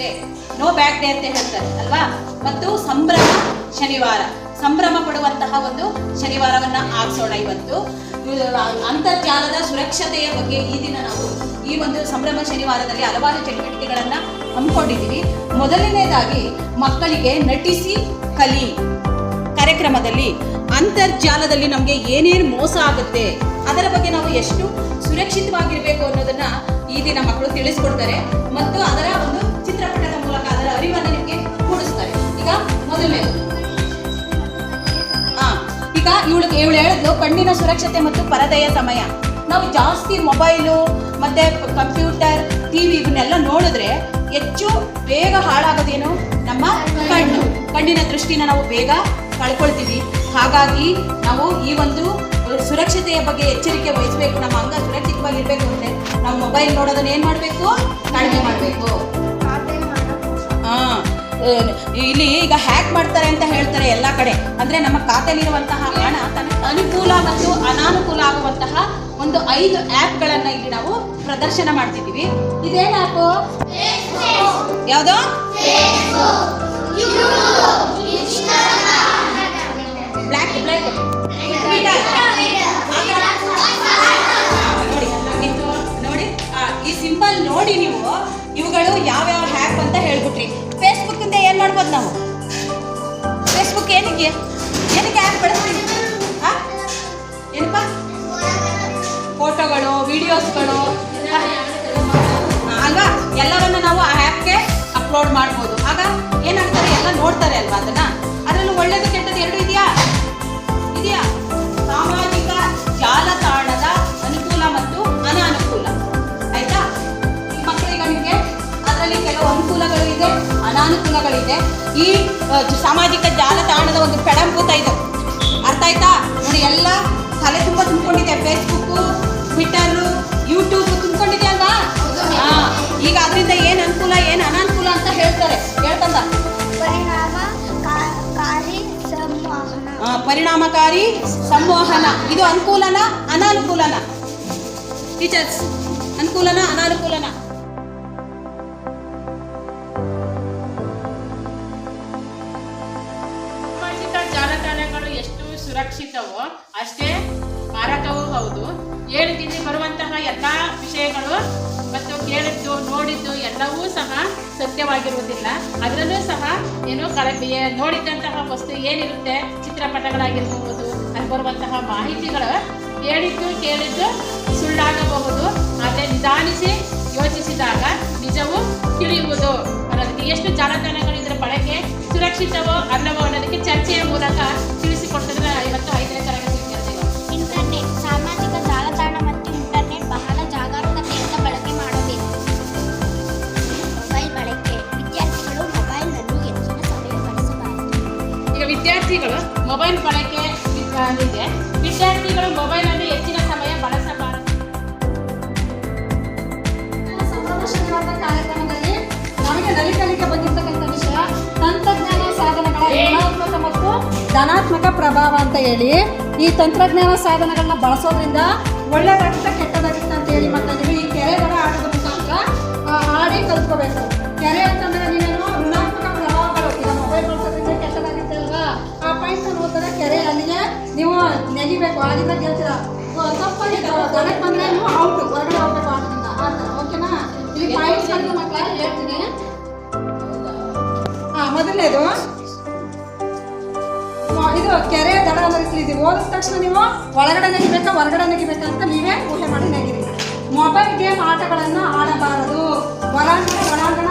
Day no back day ಅಂತ ಹೇಳ್ತಾರೆ, ಅಲ್ವಾ? ಮತ್ತು ಸಂಭ್ರಮ ಶನಿವಾರ. ಸಂಭ್ರಮ ಪಡುವಂತಹ ಒಂದು ಶನಿವಾರವನ್ನ ಆಚರಿಸೋಣ ಇವತ್ತು. ಅಂತರ್ಜಾಲದ ಸುರಕ್ಷತೆಯ ಬಗ್ಗೆ ಈ ದಿನ ನಾವು ಈ ಒಂದು ಸಂಭ್ರಮ ಶನಿವಾರದಲ್ಲಿ ಹಲವಾರು ಚಟುವಟಿಕೆಗಳನ್ನ ಹಮ್ಮಿಕೊಂಡಿದ್ದೀವಿ. ಮೊದಲನೇದಾಗಿ, ಮಕ್ಕಳಿಗೆ ನಟಿಸಿ ಕಲಿ. ಕಾರ್ಯಕ್ರಮದಲ್ಲಿ ಅಂತರ್ಜಾಲದಲ್ಲಿ ನಮಗೆ ಏನೇನು ಮೋಸ ಆಗುತ್ತೆ, ಅದರ ಬಗ್ಗೆ ನಾವು ಎಷ್ಟು ಸುರಕ್ಷಿತವಾಗಿರಬೇಕು ಅನ್ನೋದನ್ನ ಈ ದಿನ ಮಕ್ಕಳು ತಿಳಿಸ್ಕೊಡ್ತಾರೆ ಮತ್ತು ಅದರ ಒಂದು ಚಿತ್ರಪಟದ ಮೂಲಕ ಅದರ ಅರಿವನ್ನು ನಿಮಗೆ ಮೂಡಿಸ್ತಾರೆ. ಈಗ ಮೊದಲನೇ ಆ, ಈಗ ಇವಳು ಇವಳು ಹೇಳಿದ್ಲು ಕಣ್ಣಿನ ಸುರಕ್ಷತೆ ಮತ್ತು ಪರದೆಯ ಸಮಯ. ನಾವು ಜಾಸ್ತಿ ಮೊಬೈಲು ಮತ್ತೆ ಕಂಪ್ಯೂಟರ್ ಟಿವಿ ಇವನ್ನೆಲ್ಲ ನೋಡಿದ್ರೆ ಹೆಚ್ಚು ಬೇಗ ಹಾಳಾಗೋದೇನು? ನಮ್ಮ ಕಣ್ಣು. ಕಣ್ಣಿನ ದೃಷ್ಟಿನ ನಾವು ಬೇಗ ಕಳ್ಕೊಳ್ತೀವಿ. ಹಾಗಾಗಿ ನಾವು ಈ ಒಂದು ಸುರಕ್ಷತೆಯ ಬಗ್ಗೆ ಎಚ್ಚರಿಕೆ ವಹಿಸಬೇಕು ನಮ್ಮ ಅಂಗ ಸುರಕ್ಷಿತವಾಗಿರ್ಬೇಕು ಅಂದ್ರೆ ನಾವು ಮೊಬೈಲ್ ನೋಡೋದನ್ನ ಏನ್ ಮಾಡಬೇಕು? ಕಡಿಮೆ ಮಾಡಬೇಕು. ಆ, ಇಲ್ಲಿ ಈಗ ಹ್ಯಾಕ್ ಮಾಡ್ತಾರೆ ಅಂತ ಹೇಳ್ತಾರೆ ಎಲ್ಲ ಕಡೆ. ಅಂದ್ರೆ ನಮ್ಮ ಖಾತೆಯಲ್ಲಿರುವಂತಹ ಹಣ ಅನುಕೂಲ ಮತ್ತು ಅನಾನುಕೂಲ ಆಗುವಂತಹ ಒಂದು ಐದು ಆ್ಯಪ್ಗಳನ್ನ ಇಲ್ಲಿ ನಾವು ಪ್ರದರ್ಶನ ಮಾಡ್ತಿದ್ದೀವಿ. ಇದೇನ್ ಆಪ್ ಯಾವ್ದು? ಹ್ಯಾಪ್ ಅಂತ ಹೇಳ್ಬಿಟ್ರಿ. ಫೇಸ್ಬುಕ್ ಇಂದ ಏನ್ ಮಾಡ್ಬೋದು ನಾವು? ಫೇಸ್ಬುಕ್ ಏನಕ್ಕೆ ಏನಕ್ಕೆ ಆ್ಯಪ್ ಬಳಸ್ತೀವಿ? ಏನಪ್ಪ? ಫೋಟೋಗಳು ವಿಡಿಯೋಸ್ಗಳು ಅಲ್ವಾ ಎಲ್ಲವನ್ನು ನಾವು ಆ ಆ್ಯಪ್ಗೆ ಅಪ್ಲೋಡ್ ಮಾಡ್ಬೋದು. ಆಗ ಏನಾಗ್ತಾರೆ ಎಲ್ಲ ನೋಡ್ತಾರೆ ಅಲ್ವಾ ಅದನ್ನ? ಅನಾನುಕೂಲಗಳಿದೆ ಈ ಸಾಮಾಜಿಕ ಜಾಲತಾಣದ ಒಂದು ಪೆಡಂಭೂತ ಇದು. ಅರ್ಥ ಆಯ್ತಾ? ನೋಡಿ ಎಲ್ಲ ತಲೆ ತುಂಬ ತುಂಬಿಕೊಂಡಿದೆ. ಫೇಸ್ಬುಕ್ಕು ಟ್ವಿಟರು ಯೂಟ್ಯೂಬ್ ತುಂಬಿಕೊಂಡಿದೆ ಅಲ್ವಾ? ಈಗ ಅದರಿಂದ ಏನು ಅನುಕೂಲ ಏನು ಅನಾನುಕೂಲ ಅಂತ ಹೇಳ್ತಾರೆ. ಹೇಳ್ತಂದ. ಪರಿಣಾಮಕಾರಿ ಸಂವಹನ. ಆ, ಪರಿಣಾಮಕಾರಿ ಸಂವಹನ. ಇದು ಅನುಕೂಲನ ಅನಾನುಕೂಲನ? ಟೀಚರ್ಸ್ ಅನುಕೂಲನ ಅನಾನುಕೂಲನ? ಸುರಕ್ಷಿತವೋ? ಅಷ್ಟೇ ಮಾರಕವೂ ಹೌದು. ಹೇಳಿದ್ದೀನಿ ಬರುವಂತಹ ಎಲ್ಲ ವಿಷಯಗಳು ಮತ್ತು ಕೇಳಿದ್ದು, ನೋಡಿದ್ದು ಎಲ್ಲವೂ ಸಹ ಸತ್ಯವಾಗಿರುವುದಿಲ್ಲ. ಅದರಲ್ಲೂ ಸಹ ಏನು ಕರೆ ನೋಡಿದ್ದಂತಹ ವಸ್ತು ಏನಿರುತ್ತೆ? ಚಿತ್ರಪಟಗಳಾಗಿರಬಹುದು ಅಲ್ಲಿ ಬರುವಂತಹ ಮಾಹಿತಿಗಳು ಹೇಳಿದ್ದು, ಕೇಳಿದ್ದು ಸುಳ್ಳಾಗಬಹುದು. ಆದರೆ ನಿಧಾನಿಸಿ ಯೋಚಿಸಿದಾಗ ನಿಜವು ತಿಳಿಯುವುದು ಅನ್ನೋದಕ್ಕೆ ಎಷ್ಟು ಜಾಲತಾಣಗಳು ಇದರ ಬಳಕೆ ಸುರಕ್ಷಿತವೋ ಅಲ್ಲವೋ ಅನ್ನೋದಕ್ಕೆ ಚರ್ಚೆಯ ಮೂಲಕ ತಿಳಿಸಿಕೊಡ್ತಿದ್ರೆ ಇವತ್ತು ಐದನೇ ತರಗತಿ ಇಂಟರ್ನೆಟ್ ಸಾಮಾಜಿಕ ಜಾಲತಾಣ ಮತ್ತು ಇಂಟರ್ನೆಟ್ ಬಹಳ ಜಾಗರೂಕತೆಯಿಂದ ಬಳಕೆ ಮಾಡಬೇಕು. ಮೊಬೈಲ್ ಬಳಕೆ. ವಿದ್ಯಾರ್ಥಿಗಳು ಮೊಬೈಲ್ನಲ್ಲಿ ಹೆಚ್ಚಿನ ಸಮಯ ಬಳಸಬಾರದು. ಈಗ ವಿದ್ಯಾರ್ಥಿಗಳು ಮೊಬೈಲ್ ಬಳಕೆ ಇದೆ. ವಿದ್ಯಾರ್ಥಿಗಳು ಮೊಬೈಲ್ ಅನ್ನು ಹೆಚ್ಚಿನ ಸಮಯ ಬಳಸಬಾರದು. ಶನಿವಾರದ ಕಾರ್ಯಕ್ರಮದಲ್ಲಿ ನಮಗೆ ನಲಿಕಲಿಕೆ ಬಂದಿರತಕ್ಕಂಥ ವಿಷಯ ತಂತ್ರಜ್ಞಾನ ಸಾಧನಗಳ ಧನಾತ್ಮಕ ಪ್ರಭಾವ ಅಂತ ಹೇಳಿ, ಈ ತಂತ್ರಜ್ಞಾನ ಸಾಧನಗಳನ್ನ ಬಳಸೋದ್ರಿಂದ ಒಳ್ಳೇದಾಗುತ್ತೆ ಕೆಟ್ಟದಾಗುತ್ತೆ ಅಂತ ಹೇಳಿ ಮತ್ತೆ ನೀವು ಈ ಕೆರೆ ಬರ ಆಟದ ಮುಖಾಂತರ ಆಡಿ ಕಲ್ತ್ಕೋಬೇಕು. ಕೆರೆ ಅಂತಂದ್ರೆ ನೀವೇನು ಋಣಾತ್ಮಕ ಪ್ರಭಾವ ಈಗ ಮೊಬೈಲ್ ಬಳಸೋದ್ರಿಂದ ಕೆಟ್ಟದಾಗುತ್ತೆ ಅಲ್ವಾ? ಆ ಪಾಯಿಂಟ್ ನೋಡಿದ್ರೆ ಕೆರೆ ಅಲ್ಲಿಗೆ ನೀವು ನೆಗಿಬೇಕು ಅಲ್ಲಿಂದ ಗೆಲ್ತೀರ ತಪ್ಪಾಗಿತ್ತು ದಡಕ್ಕೆ ಬಂದ್ರೆ ನೀವು ಔಟ್ ಹೊರಗಡೆ ಹೋಗ್ಬೇಕು ಆಟದಿಂದ ಓಕೆನಾ ಇಲ್ಲಿ ಪಾಯಿಂಟ್ಸ್ ಮಕ್ಕಳ ಹೇಳ್ತೀನಿ. ಹಾ, ಮೊದಲನೇದು ಇದು ಕೆರೆ ದಡ ಪರಿಸ್ಥಿತಿ ಇದೆ ಹೋದ ತಕ್ಷಣ ನೀವು ಒಳಗಡೆ ನೆಗಿಬೇಕಾ, ಹೊರಗಡೆ ನೆಗಿಬೇಕಾ ಅಂತ ನೀವೇ ಊಹೆ ಮಾಡಿ ನೆಗಿರಿ. ಮೊಬೈಲ್ ಗೇಮ್ ಆಟಗಳನ್ನು ಆಡಬಾರದು. ಹೊರಾಂಗಣ ಒಳಾಂಗಣ